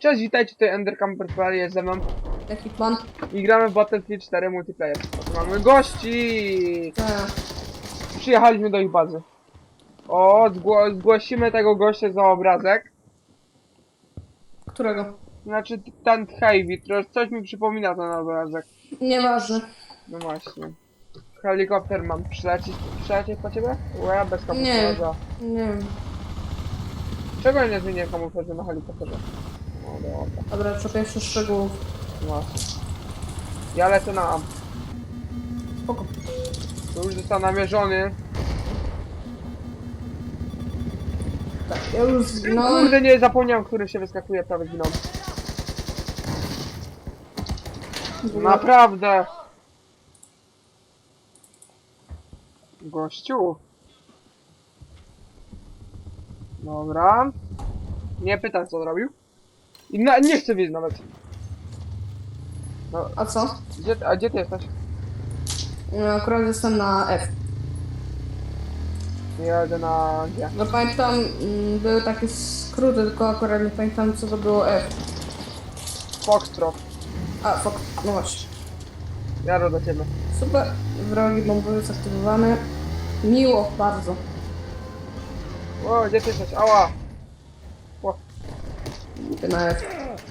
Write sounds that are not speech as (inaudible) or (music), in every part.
Cześć, witajcie, tutaj Endercamper.pl jest ze mną plan? i gramy w Battlefield 4 multiplayer. Oto mamy gości! Tak. Przyjechaliśmy do ich bazy. O, zgło zgłosimy tego gościa za obrazek. Którego? Znaczy ten Heavy, trosz- coś mi przypomina ten obrazek. Nieważne. No właśnie. Helikopter mam przylecieć, przylecieć po ciebie? Łe, bez kamuflaża. Nie wiem. Czego ja nie zmienię kamuflażu na helikopterze? No dobra, czekaj jeszcze szczegółów. właśnie. Ja lecę na A. Spoko. To już został namierzony. Tak, ja już No kurde, nie zapomniałem, który się wyskakuje, prawie zginął. Naprawdę! Gościu. Dobra. Nie pytam co zrobił. I na, nie chcę wiedzieć nawet. No, A co? gdzie, a gdzie ty jesteś? Ja akurat jestem na F. Ja jadę na G. No pamiętam, mm, były takie skróty, tylko akurat nie pamiętam co to było F. Foxtrot. A, fuck, no właśnie. Jadę do ciebie. Super, wrogi bombowiec aktywowany. Miło, bardzo. O, gdzie ty jesteś? Ała!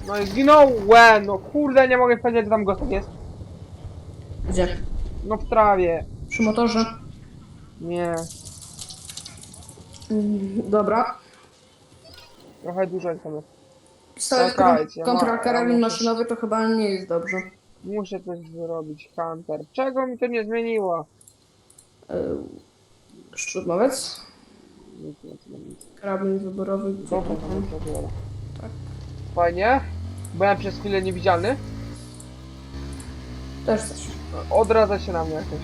No i zginąłem! No kurde, nie mogę powiedzieć, że tam gość jest. Gdzie? No w trawie. Przy motorze. Nie. Mm, Dobra. Trochę dużo tam jest. Stawiać Czekajcie, kontra ma- karabin maszynowy to chyba nie jest dobrze. Muszę coś zrobić, Hunter. Czego mi to nie zmieniło? Yy, Szczudmowiec. Nic, nic, nic. Karabin wyborowy. Dobra, dobra, dobra. Tak. Fajnie. Byłem przez chwilę niewidzialny. Też coś. Odradza się na mnie jakoś.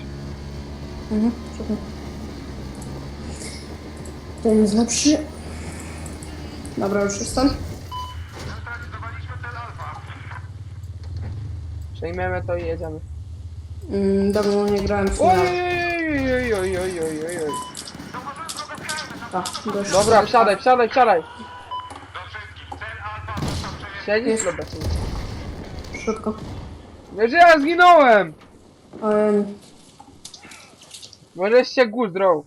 Mhm, super. Ten jest lepszy. Dobra, już jestem. Przejmiemy to i jedziemy. Mm, dawno nie grałem w Oj, finał. oj, oj, oj, oj, oj, oj, oj. A, dość. Dobra, wsiadaj, wsiadaj, wsiadaj. Siedzisz? Jest. Dobra, siedzisz. Szybko. Wiesz, że ja zginąłem! Um, Możesz się guzdrą.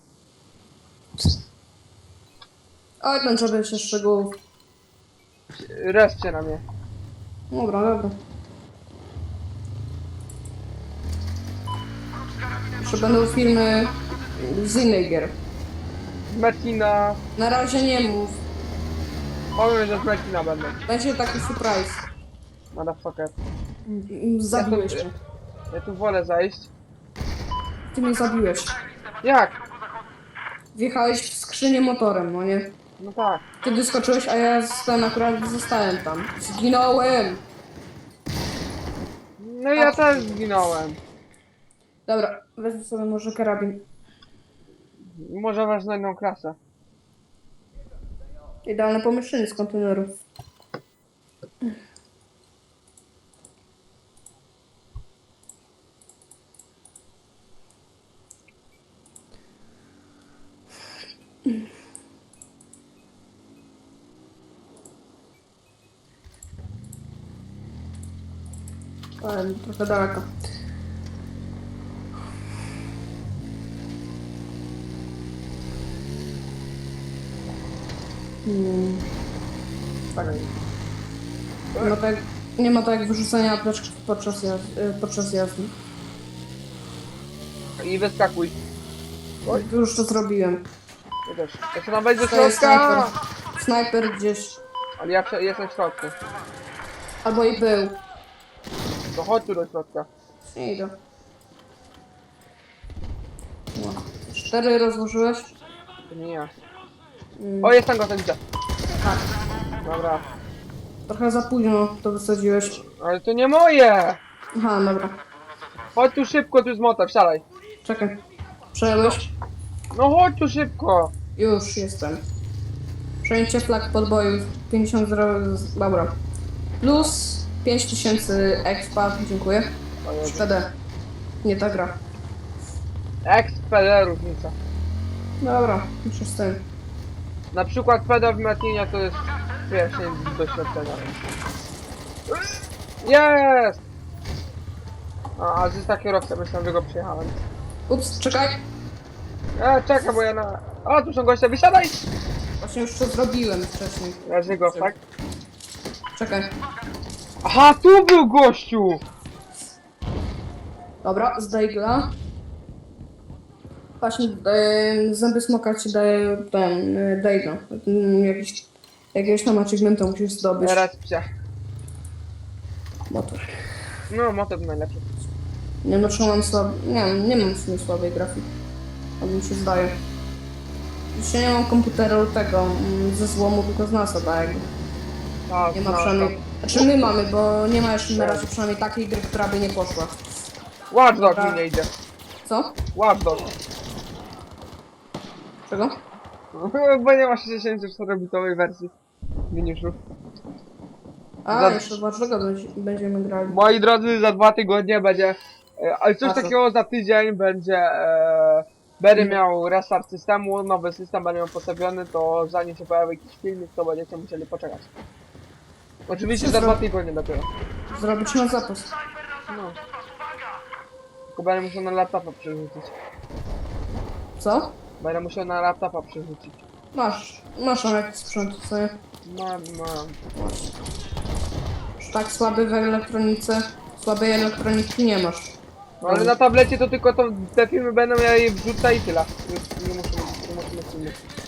oj, ten trzeba jeszcze szczegółów. Reszcie na mnie. Dobra, dobra. Jeszcze będą filmy z innej gier. Metina. Na razie nie mów. Powiem, że z Metina będę. Będzie taki surprise. Motherfucker. Mm, Zabiłeś mnie. Ja tu wolę zajść. Ty mnie zabiłeś. Jak? Wjechałeś w skrzynię motorem, no nie? No tak. Ty wyskoczyłeś, a ja zostałem akurat zostałem tam. Zginąłem! No ja też zginąłem. Dobra, wezmę sobie może karabin. Może masz na inną klasę. Idealne pomieszczenie z konteneru. Ale trochę daleko. Hmm. Nie ma tak, nie ma tak wyrzucania apteczki podczas, jaz y, podczas jazdy. I wyskakuj. Oj. Już to zrobiłem. Ja też. Ja tam do To jest środka! snajper. Snajper gdzieś. Ale ja prze- jestem w środku. Albo i był. To chodź tu do środka. Nie idę. No. Cztery rozłożyłeś? To nie ja. O, jest tam go, to widzę. tak. Dobra. Trochę za późno to wysadziłeś. Ale to nie moje! Aha, dobra. Chodź tu szybko, tu jest motor, wsiadaj. Czekaj. Przejąłeś? No chodź tu szybko. Już jestem. Przejęcie flag podbojów 50 zero... Dobra. Plus 5000 expa, dziękuję. O Jezu. PD. Nie ta gra. XPD różnica. Dobra, już jestem. Na przykład PD w Metinie to jest pierwsze doświadczenia. Jest! A, a jest taki kierowca, myślałem, że go przyjechałem. Ups, czekaj. E, czekaj, bo ja na... O, tu są goście, wysiadaj! Właśnie już to zrobiłem wcześniej. Leży go, tak? Czekaj. Aha, tu był gościu! Dobra, z Daigla. Właśnie e, zęby smoka ci daje ten e, Daigla. Mm, Jakiś, jakiegoś tam achievementa musisz zdobyć. Teraz psia. Motor. No, motor najlepszy. Nie no, czy mam słab... Nie wiem, nie mam w sumie słabej grafiki. A mi się zdaje. Jeszcze nie mam komputera tego mm, ze złomu, tylko z NASA daje. Tak, Nie ma no, przynajmniej... Znaczy my mamy, bo nie ma jeszcze na razie przynajmniej takiej gry, która by nie poszła. Tak. mi nie idzie. Co? Watchdog. Czego? (laughs) Bo nie ma 64-bitowej wersji. Miniszów. A, Za- jeszcze dlaczego będziemy grali? Moi drodzy, za dwa tygodnie będzie... E, ale coś takiego za tydzień będzie... E, będę miał restart systemu, nowy system będę miał postawiony, to zanim się pojawi jakiś filmik, to będziecie musieli poczekać. Oczywiście za dwa tygodnie dopiero. Zrobić na zapust. No. Tylko będę musiał na laptopa przerzucić. Co? Będę musiał na laptopa przerzucić. Masz, masz jakiś sprzęt, co nie? Mam, mam. Już tak słaby w elektronice, słabej elektroniki nie masz. No ale na tablecie to tylko to, te filmy będą, ja je wrzucę i tyle. Już nie muszę, nie muszę mieć filmów.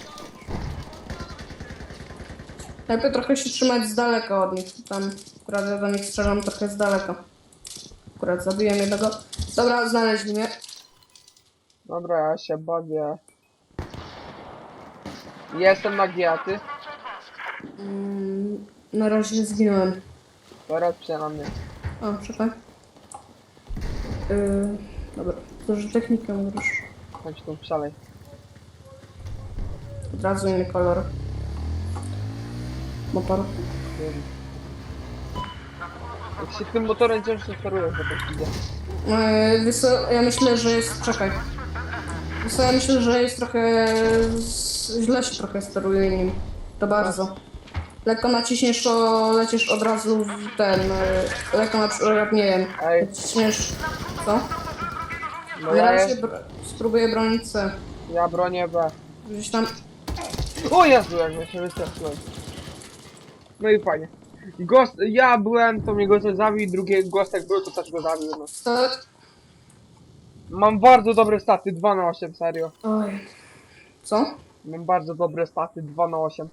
Lepiej trochę się trzymać z daleka od nich. Tam akurat ja do nich strzelam trochę z daleka. Akurat zabiłem jednego. Dobra, znaleźli mnie. Dobra, ja się bawię. Jestem na G, a ty? Mm, na razie zginąłem. Teraz mnie. O, czekaj. Yy, dobra, to że technikę już. Chodź tu, wsiadaj. Od razu inny kolor. Motor. Jak się tym motorem ciężko steruje, to tak idzie. Yy, wiesz co, ja myślę, że jest... Czekaj. Ja myślę, że jest trochę... z- Źle się trochę steruje nim. To bardzo. Lekko naciśniesz, to lecisz od razu w ten... yy, Lekko na przykład, nie wiem, Ej, naciśniesz... Co? no ja, razie jest, br- spróbuję bronić C. ja bronię B. Gdzieś tam... O Jezu, jak ja się wystraszyłem. No i fajnie. Ghost, ja byłem, to mnie gość zabił, drugi gostek był, to też go zabił. No. Mam bardzo dobre staty, 2 na 8, serio. Oj. Co? Mam bardzo dobre staty, 2 na 8.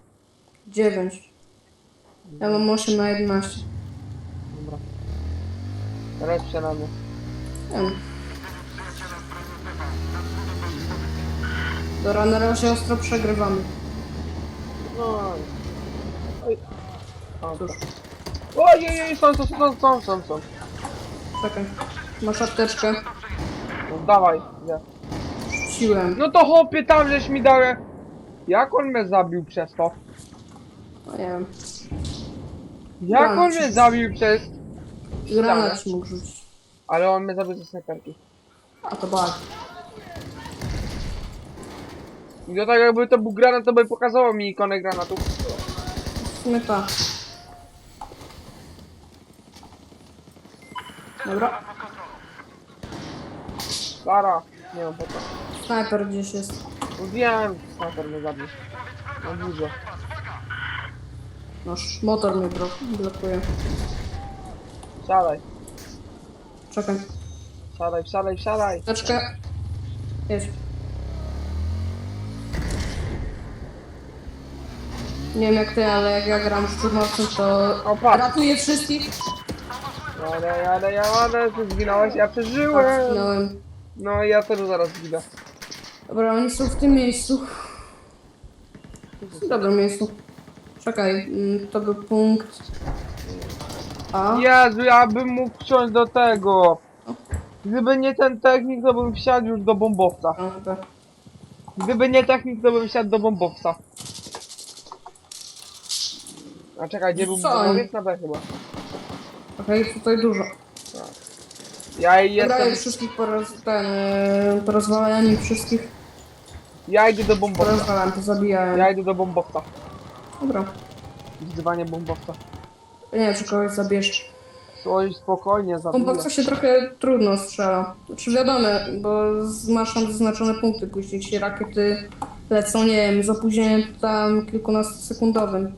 9. Ja mam 8 na 11. Dobra. Teraz się na mnie. Nie wiem. Dobra, na razie ostro przegrywamy. No. Oj. O, Cóż, Ojej, są, są, są, są, są, są. czekaj. Masz apteczkę. Dawaj, nie. Siłem. No to chłopie, tam żeś mi dał. Jak on mnie zabił przez to? No nie wiem. Jak on mnie zabił przez... Granat ci mógł rzucić. Ale on mnie zabił ze snajperki. A to bardzo. I to tak jakby to był granat, to by pokazało mi ikonę granatu. W sumie tak. Dobra. Sara. Nie mam po co. Snajper gdzieś jest. No Wiem, snajper mnie zabił. No dużo. Noż, motor mnie bro blokuje. Siadaj, Czekaj. siadaj, siadaj, siadaj. Apteczkę. Jest. Nie wiem jak ty, ale jak ja gram w czurnowcem, to O, patrz. ratuję wszystkich. Jadę, jadę, jadę, ty zginąłeś, ja Tak, przeżyłem. zginąłem. No ja też zaraz zginę. Dobra, oni są w tym miejscu. W dobrym miejscu. Czekaj, mm, to był punkt A. Jezu, ja bym mógł wsiąść do tego. Gdyby nie ten technik, to bym wsiadł już do bombowca. A. Gdyby nie technik, to bym wsiadł do bombowca. A czekaj, gdzie był Co oni? bombowiec? Na B chyba. Okej, tutaj dużo. Ja jestem, już wszystkich poroz... ten... Yy, porozwalałem ich wszystkich. ja idę do bombowca. Porozwalałem, to zabijałem. Ja idę do bombowca. Dobra. Wzywanie bombowca. Nie wiem, czy kogoś zabierz. Coś spokojnie zabiję. Kompakta się trochę trudno strzela. Znaczy wiadomo, bo z- masz tam zaznaczone punkty, później ci rakiety lecą, nie wiem, z opóźnieniem tam kilkunastosekundowym.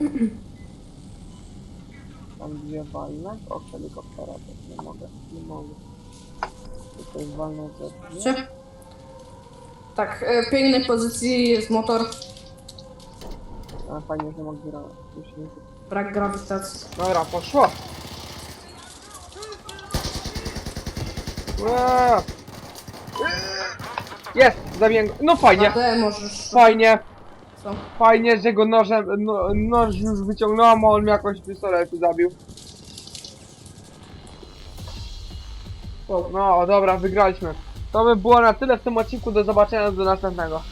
(clears throat) Tam dwie walne. O, helikoptera też nie mogę. Nie mogę. Tutaj te dwie. Widzicie? Tak, e, w pięknej pozycji jest motor, A fajnie, że mogę grać. Już nie- brak grawitacji. Dobra, poszło. Jest, zabiję go. No fajnie, Ale możesz... fajnie, Co? fajnie, że go nożem, no, noż już wyciągnąłem, a on mnie jakoś pistoletu zabił. No dobra, wygraliśmy. To by było na tyle w tym odcinku, do zobaczenia do następnego.